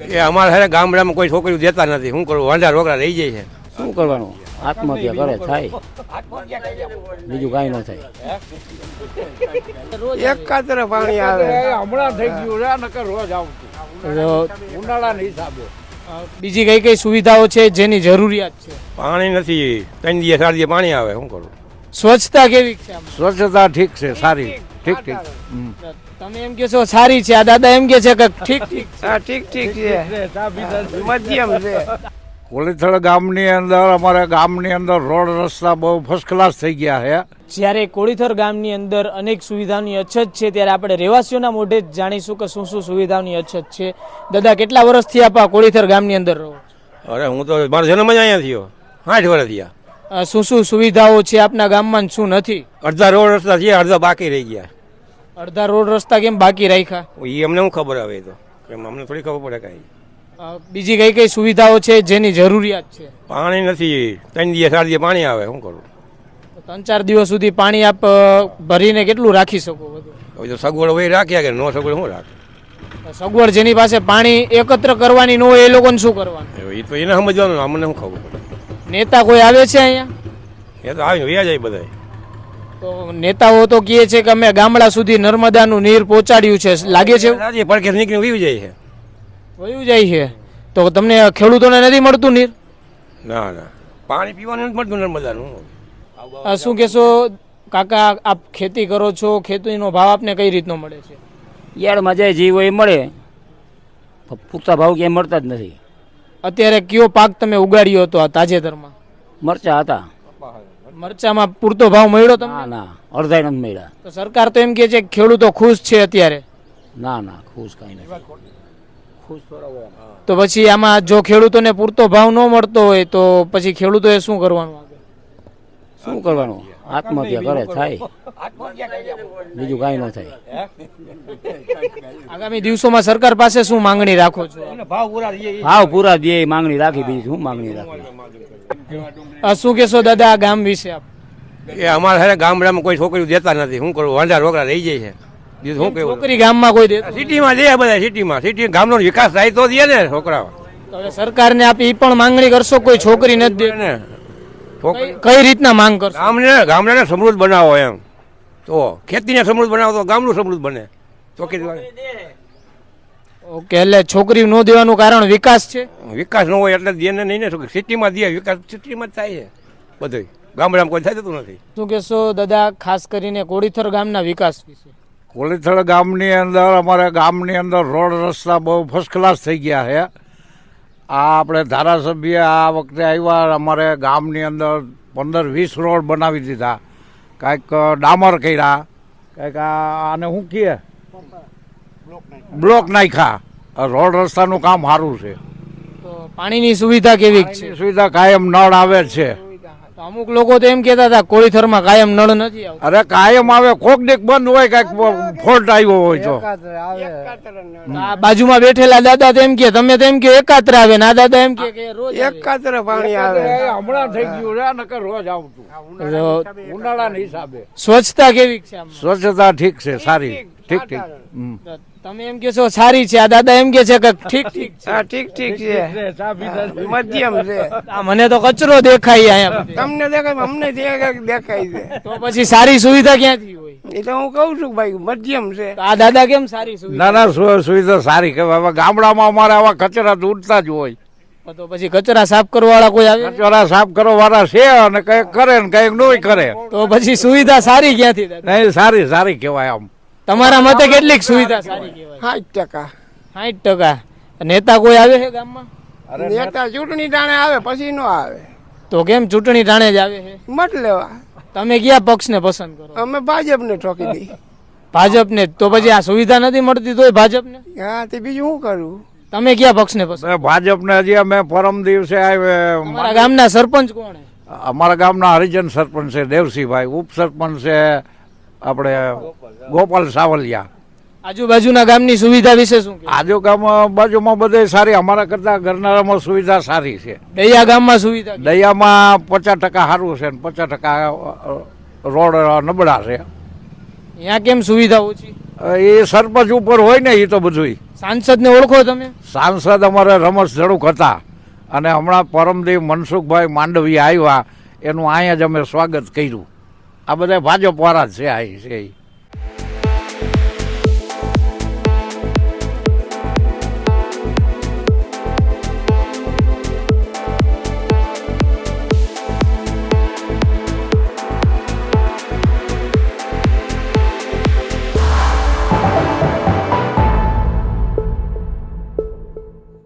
એ અમારા હારે ગામડામાં કોઈ છોકરીઓ દેતા નથી. શું કરવું? વાંઢા રોકડા રહી જાય છે. શું કરવાનું? આત્મહત્યા કરે થાય. બીજું કાંઈ ન થાય. એકાત્ર પાણી આવે. હમણાં થઈ ગયું છે નકર રોજ આવતું. ઉનાળાના હિસાબે. બીજી કઈ કઈ સુવિધાઓ છે જેની જરૂરિયાત છે? પાણી નથી. ત્રણ દિવસ ચાર દિવસ પાણી આવે. શું કરું? સ્વચ્છતા કેવી છે સ્વચ્છતા ઠીક છે સારી. ઠીક ઠીક. તમે એમ કે છો સારી છે. આ દાદા એમ કે છે કે ઠીક ઠીક હા ઠીક ઠીક છે. મધ્યમ છે. કોલીથળ ગામની અંદર અમારા ગામની અંદર રોડ રસ્તા બહુ ફર્સ્ટ ક્લાસ થઈ ગયા છે. જ્યારે કોળીથર ગામની અંદર અનેક સુવિધાની અછત છે ત્યારે આપણે રહેવાસીઓના મોઢે જ જાણીશું કે શું શું સુવિધાની અછત છે. દાદા કેટલા વર્ષથી આપ આ કોળીથર ગામની અંદર રહો અરે હું તો મારો જન્મ જ અહીંયા થયો. આઠ વર્ષ થયા. અ, શું શું સુવિધાઓ છે? આપના ગામમાં ને શું નથી? અડધા રોડ રસ્તા છે અડધા બાકી રહી ગયા. અડધા રોડ રસ્તા કેમ બાકી રાખ્યા? એ અમને શું ખબર આવે તો. અમને થોડી ખબર પડે કાંઈ. બીજી કઈ કઈ સુવિધાઓ છે જેની જરૂરિયાત છે? પાણી નથી. ત્રણ દિવસ ચાર દિવસ પાણી આવે શું કરું? ત્રણ ચાર દિવસ સુધી પાણી આપ ભરીને કેટલું રાખી શકો બધું? તો સગવડ હોય રાખ્યા કે નો સગવડ શું રાખે? સગવડ જેની પાસે પાણી એકત્ર કરવાની ન હોય એ લોકોને શું કરવાનું? એ તો એને સમજવાનું અમને શું ખબર નેતા કોઈ આવે છે અહીંયા? એ તો આવી વ્યા જાય બધા તો નેતાઓ તો કહે છે કે અમે ગામડા સુધી નર્મદાનું નીર પહોંચાડ્યું છે. લાગે છે? એવું? આજે પડખે વયું વીવી જાય છે. વયું જાય છે. તો તમને ખેડૂતોને નથી મળતું નીર? ના ના. પાણી પીવાનું નથી મળતું નર્મદાનું. શું કહેશો? કાકા આપ ખેતી કરો છો ખેતીનો ભાવ આપને કઈ રીતનો મળે છે? યાર્ડમાં જાય જીવ હોય એ મળે. પૂરતા ભાવ ક્યાંય મળતા જ નથી. અત્યારે કયો પાક તમે ઉગાડ્યો હતો આ તાજેતરમાં? મરચા હતા. મરચામાં પૂરતો ભાવ મળ્યો તમને? ના અડધા નથી મળ્યા. તો સરકાર તો એમ કહે છે કે ખેડૂતો ખુશ છે અત્યારે. ના ના ખુશ કઈ નથી. ખુશ તો પછી આમાં જો ખેડૂતોને પૂરતો ભાવ ન મળતો હોય તો પછી ખેડૂતોએ શું કરવાનું શું કરવાનું? આત્મહત્યા કરે થાય. બીજું કાંઈ ન થાય. આગામી દિવસોમાં સરકાર પાસે શું માંગણી રાખો છો? ભાવ પૂરા દે માંગણી રાખી બીજી શું માંગણી રાખી આ શું કહેશો દાદા આ ગામ વિશે આપ? એ અમારા હારે ગામડામાં કોઈ છોકરીઓ દેતા નથી. શું કરું? વાંધા રોકડા રહી જાય છે. બીજું શું કેવું છોકરી ગામમાં કોઈ દેતું સિટીમાં દે બધા સિટીમાં સિટી ગામનો વિકાસ થાય તો દે ને છોકરાઓ. તો હવે સરકારને આપ એ પણ માંગણી કરશો? કોઈ છોકરી નથી દે ને છોકરી કઈ- કઈ રીતના માંગ કરશો? ગામને ગામડાને સમૃદ્ધ બનાવો એમ. તો ખેતીને સમૃદ્ધ બનાવો તો ગામનું સમૃદ્ધ બને. ચોકી ઓકે એટલે છોકરી ન દેવાનું કારણ વિકાસ છે? વિકાસ ન હોય એટલે દેને નહીં ને છોકરી સિટીમાં દે વિકાસ સિટીમાં જ થાય છે બધું ગામડામાં કોઈ થતું નથી. શું કહેશો દાદા ખાસ કરીને કોળીથર ગામના વિકાસ વિશે? કોલીથળ ગામની અંદર અમારા ગામની અંદર રોડ રસ્તા બહુ ફર્સ્ટ ક્લાસ થઈ ગયા છે. આ આપણે ધારાસભ્ય આ વખતે આવ્યા અમારે ગામની અંદર પંદર વીસ રોડ બનાવી દીધા. કાંઈક ડામર કર્યા. કાંઈક આ- આને શું કહે? બ્લોક નાખ્યા. રોડ રસ્તાનું કામ સારું છે. તો પાણીની સુવિધા કેવી છે? સુવિધા કાયમ નળ આવે છે. અમુક લોકો તો એમ કહેતા હતા કોળીથરમાં કાયમ નળ નથી આવતો. અરે કાયમ આવે કોક ડેક બંધ હોય કંઈક ફોલ્ટ આવ્યો હોય તો. બાજુમાં બેઠેલા દાદા તો એમ કે તમે તો એમ કે એકાત્ર આવે ના દાદા એમ કે કે રોજ એકાત્ર પાણી આવે. હમણાં થઈ ગયું છે નકર રોજ આવતું. ઉનાળાના હિસાબે. સ્વચ્છતા કેવી છે સ્વચ્છતા ઠીક છે સારી. ઠીક ઠીક. તમે એમ કે છો સારી છે. આ દાદા એમ કે છે કે ઠીક ઠીક હા ઠીક ઠીક છે. મધ્યમ છે. મને તો કચરો દેખાય અહીંયા તમને દેખાય અમને દેખાય દેખાય છે. તો પછી સારી સુવિધા ક્યાંથી હોય? એ તો હું કઉ છું ભાઈ મધ્યમ છે. આ દાદા કેમ સારી સુવિધા? ના ના સુવિધા સારી કહેવાય. હવે ગામડામાં અમારે આવા કચરા તો ઉડતા જ હોય. તો પછી કચરા સાફ કરવા વાળા કોઈ આવે? કચરા સાફ કરવા વાળા છે અને કંઈક કરે ને કંઈક નહીં કરે. તો પછી સુવિધા સારી ક્યાંથી નહીં સારી સારી કહેવાય આમ. તમારા મતે કેટલીક સુવિધા સારી કહેવાય? સાઠ ટકા. સાઠ ટકા. નેતા કોઈ આવે છે ગામમાં? નેતા ચૂંટણી ટાણે આવે પછી નો આવે. તો કેમ ચૂંટણી ટાણે જ આવે છે? મત લેવા. તમે કયા પક્ષને પસંદ કરો? અમે ભાજપને ઠોકી દઈ ભાજપને તો પછી આ સુવિધા નથી મળતી તોય ભાજપને? હા તે બીજું શું કરું? તમે કયા પક્ષને પસંદ? ભાજપને હજી અમે પરમ દિવસે આવે તમારા ગામના સરપંચ કોણ અમારા ગામના હરિજન સરપંચ છે દેવસિંહભાઈ ઉપસરપંચ છે આપણે ગોપાલ સાવલિયા. આજુબાજુના ગામની સુવિધા વિશે શું આજુ ગામ બાજુમાં બધે સારી અમારા કરતા ગરનાળામાં સુવિધા સારી છે. દૈયા ગામમાં સુવિધા? દયામાં પચાસ ટકા સારું છે ને પચાસ ટકા રોડ નબળા છે. ત્યાં કેમ સુવિધા ઓછી? એ સરપંચ ઉપર હોય ને એ તો બધું સાંસદને ઓળખો તમે? સાંસદ અમારે રમેશ જડુક હતા. અને હમણાં પરમદેવ મનસુખભાઈ માંડવી આવ્યા એનું અહીંયા જ અમે સ્વાગત કર્યું. આ બધા ભાજપ વાળા જ છે આ છે.